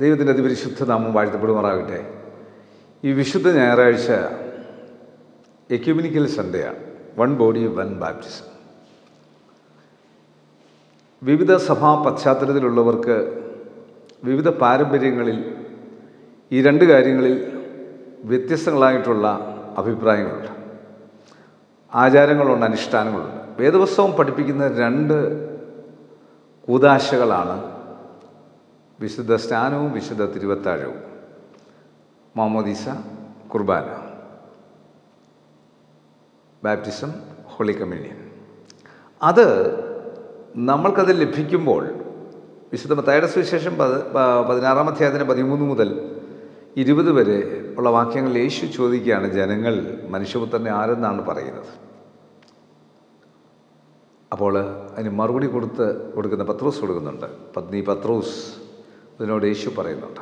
ദൈവത്തിന്റെ അതിപരിശുദ്ധ നാമം വാഴ്ത്തപ്പെടുമാറാകട്ടെ. ഈ വിശുദ്ധ ഞായറാഴ്ച ecumenical സൺഡേയാണ്. One body one baptism. വിവിധ സഭാ പശ്ചാത്തലത്തിലുള്ളവർക്ക് വിവിധ പാരമ്പര്യങ്ങളിൽ ഈ രണ്ട് കാര്യങ്ങളിൽ വ്യത്യസ്തങ്ങളായിട്ടുള്ള അഭിപ്രായങ്ങളുണ്ട്. ആചാരങ്ങളുണ്ട് അനുഷ്ഠാനങ്ങളുണ്ട്. വേദപുസ്തകം പഠിപ്പിക്കുന്ന രണ്ട് കൂതാശകളാണ് വിശുദ്ധ സ്നാനവും വിശുദ്ധ തിരുവത്താഴവും. മാമോദീസ കുർബാന. Baptism holy communion. അത് നമ്മൾക്കത് ലഭിക്കുമ്പോൾ വിശുദ്ധ മത്തായുടെ സുവിശേഷം പത് പതിനാറാം അധ്യായത്തിന് പതിമൂന്ന് മുതൽ ഇരുപത് വരെ ഉള്ള വാക്യങ്ങൾ യേശു ചോദിക്കുകയാണ് ജനങ്ങൾ മനുഷ്യപുത്രനെ ആരെന്നാണ് പറയുന്നത്? അപ്പോൾ അതിന് മറുപടി കൊടുത്ത് കൊടുക്കുന്ന പത്രോസ് കൊടുക്കുന്നുണ്ട്. പത്നി പത്രോസ്. ഇതിനോട് യേശു പറയുന്നുണ്ട്.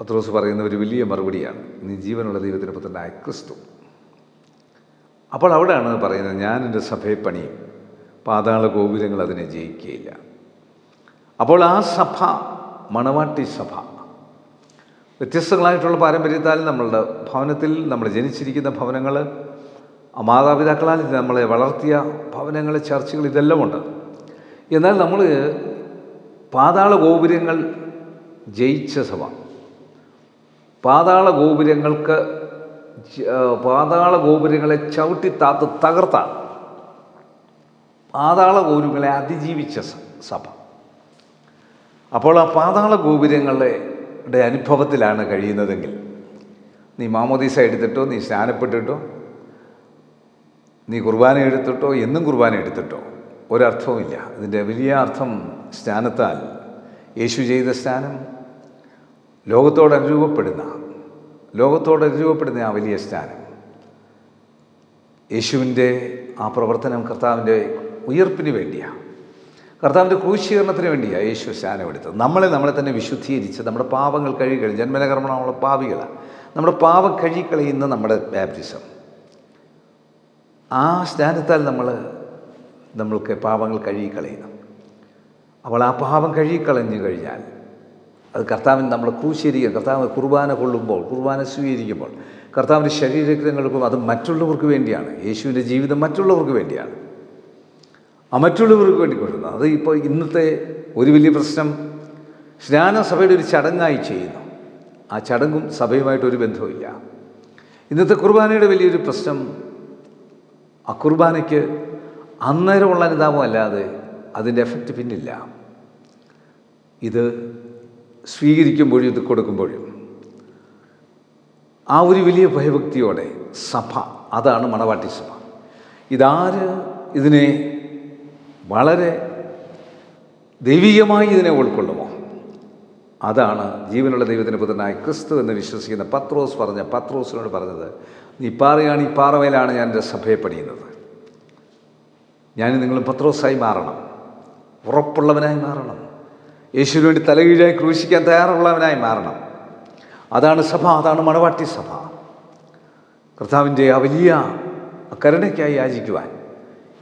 പത്രോസ് പറയുന്ന ഒരു വലിയ മറുപടിയാണ്. നീ ജീവനുള്ള ദൈവത്തിന്റെ പുത്രനായ ക്രിസ്തു. അപ്പോൾ അവിടെയാണ് പറയുന്നത് ഞാൻ എന്റെ സഭയെ പണിയും. പാതാള ഗോപുരങ്ങൾ അതിനെ ജയിക്കുകയില്ല. അപ്പോൾ ആ സഭ മണവാട്ടി സഭ വ്യത്യസ്തങ്ങളായിട്ടുള്ള പാരമ്പര്യത്താൽ നമ്മളുടെ ഭവനത്തിൽ നമ്മൾ ജനിച്ചിരിക്കുന്ന ഭവനങ്ങൾ മാതാപിതാക്കളാൽ നമ്മളെ വളർത്തിയ ഭവനങ്ങൾ ചർച്ചകൾ ഇതെല്ലാം ഉണ്ട്. എന്നാൽ നമ്മൾ പാതാള ഗോപുരങ്ങൾ ജയിച്ച സഭ. പാതാള ഗോപുരങ്ങൾക്ക് പാതാള ഗോപുരങ്ങളെ ചവിട്ടി താത്ത് തകർത്ത പാതാള ഗോപുരങ്ങളെ അതിജീവിച്ച സഭ. അപ്പോൾ ആ പാതാള ഗോപുരങ്ങളുടെ അനുഭവത്തിലാണ് കഴിയുന്നതെങ്കിൽ നീ മാമോദീസ എടുത്തിട്ടോ നീ സ്നാനപ്പെട്ടിട്ടോ നീ കുർബാന എടുത്തിട്ടോ എന്നും കുർബാന എടുത്തിട്ടോ ഒരർത്ഥവുമില്ല. ഇതിന്റെ വലിയ അർത്ഥം സ്നാനത്താൽ യേശു ചെയ്ത സ്നാനം ലോകത്തോട് അനുരൂപപ്പെടുന്ന ലോകത്തോട് അനുരൂപപ്പെടുന്ന ആ വലിയ സ്നാനം. യേശുവിന്റെ ആ പ്രവർത്തനം കർത്താവിന്റെ ഉയർപ്പിന് വേണ്ടിയാണ് കർത്താവിന്റെ ക്രൂശീകരണത്തിന് വേണ്ടിയാണ് യേശു സ്നാനം എടുത്തത് നമ്മളെ നമ്മളെ തന്നെ വിശുദ്ധീകരിച്ച് നമ്മുടെ പാപങ്ങൾ കഴുകി ജന്മനകർമ്മണം നമ്മളെ പാപികളാണ് നമ്മുടെ പാപം കഴുകിക്കളയുന്ന നമ്മുടെ ബാപ്റ്റിസം. ആ സ്നാനത്താൽ നമ്മൾ നമ്മൾക്ക് പാപങ്ങൾ കഴുകിക്കളയുന്നു. അപ്പോൾ ആ പാപം കഴുകിക്കളഞ്ഞു കഴിഞ്ഞാൽ അത് കർത്താവിന് നമ്മൾ ക്രൂശീകരിക്കുക കർത്താവ് കുർബാന കൊള്ളുമ്പോൾ കുർബാന സ്വീകരിക്കുമ്പോൾ കർത്താവിന്റെ ശരീരരക്തങ്ങൾക്കും അത് മറ്റുള്ളവർക്ക് വേണ്ടിയാണ്. യേശുവിന്റെ ജീവിതം മറ്റുള്ളവർക്ക് വേണ്ടിയാണ്. ആ മറ്റുള്ളവർക്ക് വേണ്ടി കൊടുക്കുന്നത് അത് ഇപ്പോൾ ഇന്നത്തെ ഒരു വലിയ പ്രശ്നം. സ്നാന സഭയുടെ ഒരു ചടങ്ങായി ചെയ്യുന്നു. ആ ചടങ്ങും സഭയുമായിട്ടൊരു ബന്ധവുമില്ല. ഇന്നത്തെ കുർബാനയുടെ വലിയൊരു പ്രശ്നം ആ കുർബാനയ്ക്ക് അന്നേരമുള്ള അനുതാപം അല്ലാതെ അതിന്റെ എഫക്റ്റ് പിന്നില്ല. ഇത് സ്വീകരിക്കുമ്പോഴും ഇത് കൊടുക്കുമ്പോഴും. ആ ഒരു വലിയ ഭയഭക്തിയോടെ സഭ അതാണ് മണവാട്ടി സഭ. ഇതാര് ഇതിനെ വളരെ ദൈവികമായി ഇതിനെ ഉൾക്കൊള്ളുമോ? അതാണ് ജീവനുള്ള ദൈവത്തിന്റെ പുത്രനായ ക്രിസ്തു എന്ന് വിശ്വസിക്കുന്ന പത്രോസ് പറഞ്ഞ പത്രോസിനോട് പറഞ്ഞത് നീ പാറയാണ് ഈ പാറമേലാണ് ഞാൻ എന്റെ സഭയെ പണിയുന്നത്. ഞാൻ നിങ്ങൾ പത്രോസായി മാറണം. ഉറപ്പുള്ളവനായി മാറണം. യേശുവിന് വേണ്ടി തലകീഴായി ക്രൂശിക്കാൻ തയ്യാറുള്ളവനായി മാറണം. അതാണ് സഭ അതാണ് മണവാട്ടി സഭ. കർത്താവിന്റെ ആ വലിയ കരുണയ്ക്കായി യാചിക്കുവാൻ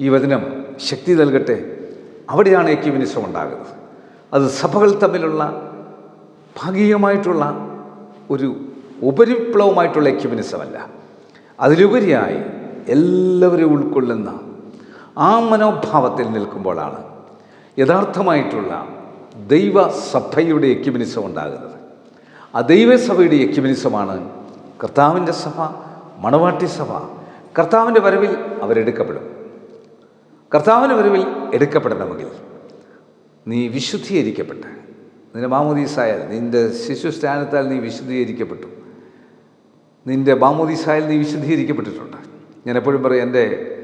ഈ വചനം ശക്തി നൽകട്ടെ. അവിടെയാണ് ഏക്യവിനിസം ഉണ്ടാകുന്നത്. അത് സഭകൾ തമ്മിലുള്ള ഭാഗികമായിട്ടുള്ള ഒരു ഉപരിപ്ലവമായിട്ടുള്ള ഏക്യവിനിസമല്ല അതിലുപരിയായി എല്ലാവരെയും ഉൾക്കൊള്ളുന്ന ആ മനോഭാവത്തിൽ നിൽക്കുമ്പോഴാണ് യഥാർത്ഥമായിട്ടുള്ള ദൈവസഭയുടെ എക്യുമിനിസം ഉണ്ടാകുന്നത്. ആ ദൈവസഭയുടെ എക്യുമിനിസമാണ് കർത്താവിന്റെ സഭ മണവാട്ടി സഭ. കർത്താവിന്റെ വരവിൽ അവരെടുക്കപ്പെടും. കർത്താവിന്റെ വരവിൽ എടുക്കപ്പെടണമെങ്കിൽ നീ വിശുദ്ധീകരിക്കപ്പെട്ട നിന്റെ മാമോദീസായാൽ നിന്റെ ശിശുസ്ഥാനത്താൽ നീ വിശുദ്ധീകരിക്കപ്പെട്ടു. നിന്റെ മാമോദീസായാൽ നീ വിശുദ്ധീകരിക്കപ്പെട്ടിട്ടുണ്ട്. ഞാൻ എപ്പോഴും പറയും എന്റെ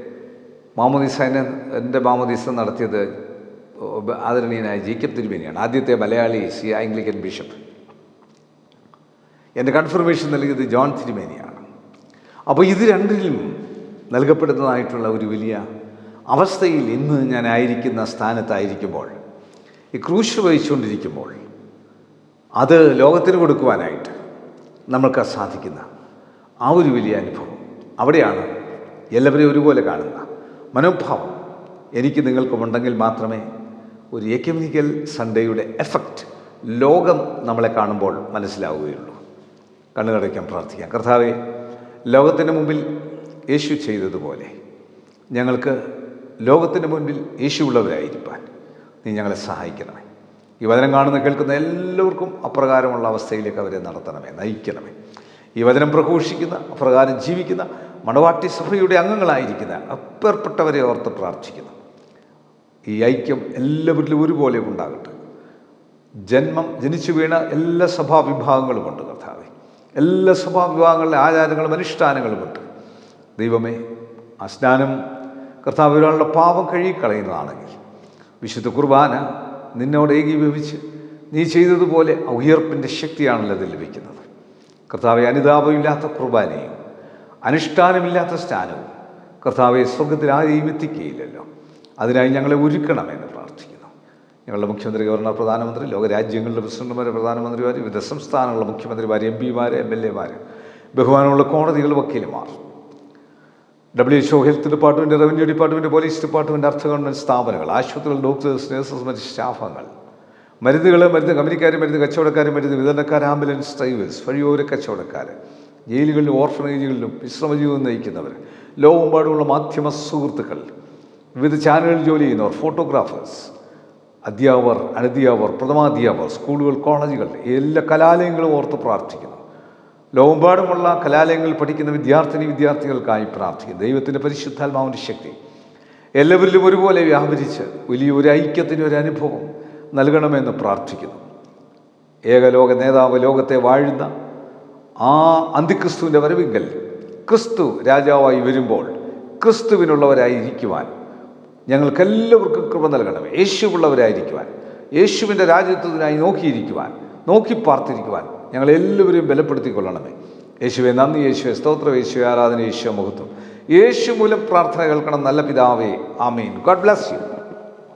മാമോദീസായനെ എന്റെ മാമോദീസ നടത്തിയത് ആദരണീയനായ ജേക്കബ് തിരുമേനിയാണ്. ആദ്യത്തെ മലയാളി സി ആംഗ്ലിക്കൻ ബിഷപ്പ്. എന്റെ കൺഫർമേഷൻ നൽകിയത് ജോൺ തിരുമേനിയാണ്. അപ്പോൾ ഇത് രണ്ടിലും നൽകപ്പെടുന്നതായിട്ടുള്ള ഒരു വലിയ അവസ്ഥയിൽ ഇന്ന് ഞാൻ ആയിരിക്കുന്ന സ്ഥാനത്തായിരിക്കുമ്പോൾ ഈ ക്രൂശ് വഹിച്ചുകൊണ്ടിരിക്കുമ്പോൾ അത് ലോകത്തിന് കൊടുക്കുവാനായിട്ട് നമ്മൾക്ക് സാധിക്കുന്ന ആ ഒരു വലിയ അനുഭവം. അവിടെയാണ് എല്ലാവരെയും ഒരുപോലെ കാണുന്ന മനോഭാവം എനിക്ക് നിങ്ങൾക്കുമുണ്ടെങ്കിൽ മാത്രമേ ഒരു എക്കമിക്കൽ സൺഡേയുടെ എഫക്റ്റ് ലോകം നമ്മളെ കാണുമ്പോൾ മനസ്സിലാവുകയുള്ളൂ. കണ്ണുകടയ്ക്കാൻ പ്രാർത്ഥിക്കാം. കർത്താവെ ലോകത്തിന്റെ മുമ്പിൽ യേശു ചെയ്തതുപോലെ ഞങ്ങൾക്ക് ലോകത്തിന്റെ മുൻപിൽ യേശു ഉള്ളവരായിരിക്കാൻ നീ ഞങ്ങളെ സഹായിക്കണമേ. ഈ വചനം കാണുന്ന കേൾക്കുന്ന എല്ലാവർക്കും അപ്രകാരമുള്ള അവസ്ഥയിലേക്ക് അവരെ നടത്തണമേ നയിക്കണമേ. ഈ വചനം പ്രഘോഷിക്കുന്ന അപ്രകാരം ജീവിക്കുന്ന മണവാട്ടി സഭയുടെ അംഗങ്ങളായിരിക്കുന്ന അപ്പേർപ്പെട്ടവരെ ഓർത്ത് പ്രാർത്ഥിക്കുന്നു. ഈ ഐക്യം എല്ലാവരിലും ഒരുപോലെ ഉണ്ടാകട്ടെ. ജന്മം ജനിച്ചു വീണ എല്ലാ സഭാവിഭാഗങ്ങളുമുണ്ട് കർത്താവെ. എല്ലാ സഭാവിഭാഗങ്ങളിലെ ആചാരങ്ങളും അനുഷ്ഠാനങ്ങളുമുണ്ട്. ദൈവമേ ആ സ്നാനം കർത്താവ് ഒരാളുടെ പാപം കഴുകിക്കളയുന്നതാണെങ്കിൽ വിശുദ്ധ കുർബാന നിന്നോട് ഏകീഭവിച്ച് നീ ചെയ്തതുപോലെ ഉയർപ്പിന്റെ ശക്തിയാണല്ലോ അതിൽ ലഭിക്കുന്നത്. കർത്താവെ അനുതാപമില്ലാത്ത കുർബാനയും അനുഷ്ഠാനമില്ലാത്ത സ്നാനവും കർത്താവെ സ്വർഗത്തിൽ ആരെയും എത്തിക്കുകയില്ലല്ലോ. അതിനായി ഞങ്ങളെ ഒരുക്കണമെന്ന് പ്രാർത്ഥിക്കുന്നു. ഞങ്ങളുടെ മുഖ്യമന്ത്രി ഗവർണർ പ്രധാനമന്ത്രി ലോകരാജ്യങ്ങളുടെ പ്രസിഡന്റുമാർ പ്രധാനമന്ത്രിമാർ വിവിധ സംസ്ഥാനങ്ങളുടെ മുഖ്യമന്ത്രിമാർ എം പിമാർ എം എൽ എമാർ ബഹുമാനമുള്ള കോടതികൾ വക്കീലുമാർ W H O health department revenue department police department അർത്ഥ ഗവൺമെന്റ് സ്ഥാപനങ്ങൾ ആശുപത്രികൾ ഡോക്ടേഴ്സ് നഴ്സസ് മറ്റ് സ്റ്റാഫുകൾ മരുന്നുകൾ മരുന്ന് കമ്പനിക്കാർ മരുന്ന് കച്ചവടക്കാർ മരുന്ന് വിതരണക്കാർ ആംബുലൻസ് ഡ്രൈവേഴ്സ് വഴിയോര കച്ചവടക്കാർ ജയിലുകളിലും ഓർഫനേജുകളിലും വിശ്രമജീവിതം നയിക്കുന്നവർ ലോകമെമ്പാടുമുള്ള മാധ്യമ സുഹൃത്തുക്കൾ വിവിധ ചാനലുകളിൽ ജോലി ചെയ്യുന്നവർ ഫോട്ടോഗ്രാഫേഴ്സ് അധ്യാപകർ അനധ്യാപകർ പ്രഥമാധ്യാപകർ സ്കൂളുകൾ കോളേജുകൾ എല്ലാ കലാലയങ്ങളും ഓർത്ത് പ്രാർത്ഥിക്കുന്നു. ലോകമെമ്പാടുമുള്ള കലാലയങ്ങളിൽ പഠിക്കുന്ന വിദ്യാർത്ഥിനി വിദ്യാർത്ഥികൾക്കായി പ്രാർത്ഥിക്കുന്നു. ദൈവത്തിന്റെ പരിശുദ്ധാത്മാവിന്റെ ശക്തി എല്ലാവരിലും ഒരുപോലെ വ്യാപരിച്ച് വലിയൊരു ഐക്യത്തിന്റെ ഒരു അനുഭവം നൽകണമെന്ന് പ്രാർത്ഥിക്കുന്നു. ഏകലോക നേതാവ് ലോകത്തെ വാഴുന്ന ആ അന്തിക്രിസ്തുവിന്റെ വരവിങ്കൽ ക്രിസ്തു രാജാവായി വരുമ്പോൾ ക്രിസ്തുവിനുള്ളവരായിരിക്കുവാൻ ഞങ്ങൾക്കെല്ലാവർക്കും കൃപ നൽകണം യേശുവുള്ളവരായിരിക്കുവാൻ യേശുവിന്റെ രാജ്യത്വത്തിനായി നോക്കിയിരിക്കുവാൻ നോക്കി പാർത്തിരിക്കുവാൻ ഞങ്ങളെല്ലാവരെയും ബലപ്പെടുത്തിക്കൊള്ളണമേ. യേശുവെ നന്ദി യേശുവെ സ്തോത്രം യേശുവെ ആരാധന യേശുവെ മുഹത്വം. യേശു മൂലം പ്രാർത്ഥന കേൾക്കണം നല്ല പിതാവേ. ആമീൻ. God bless you.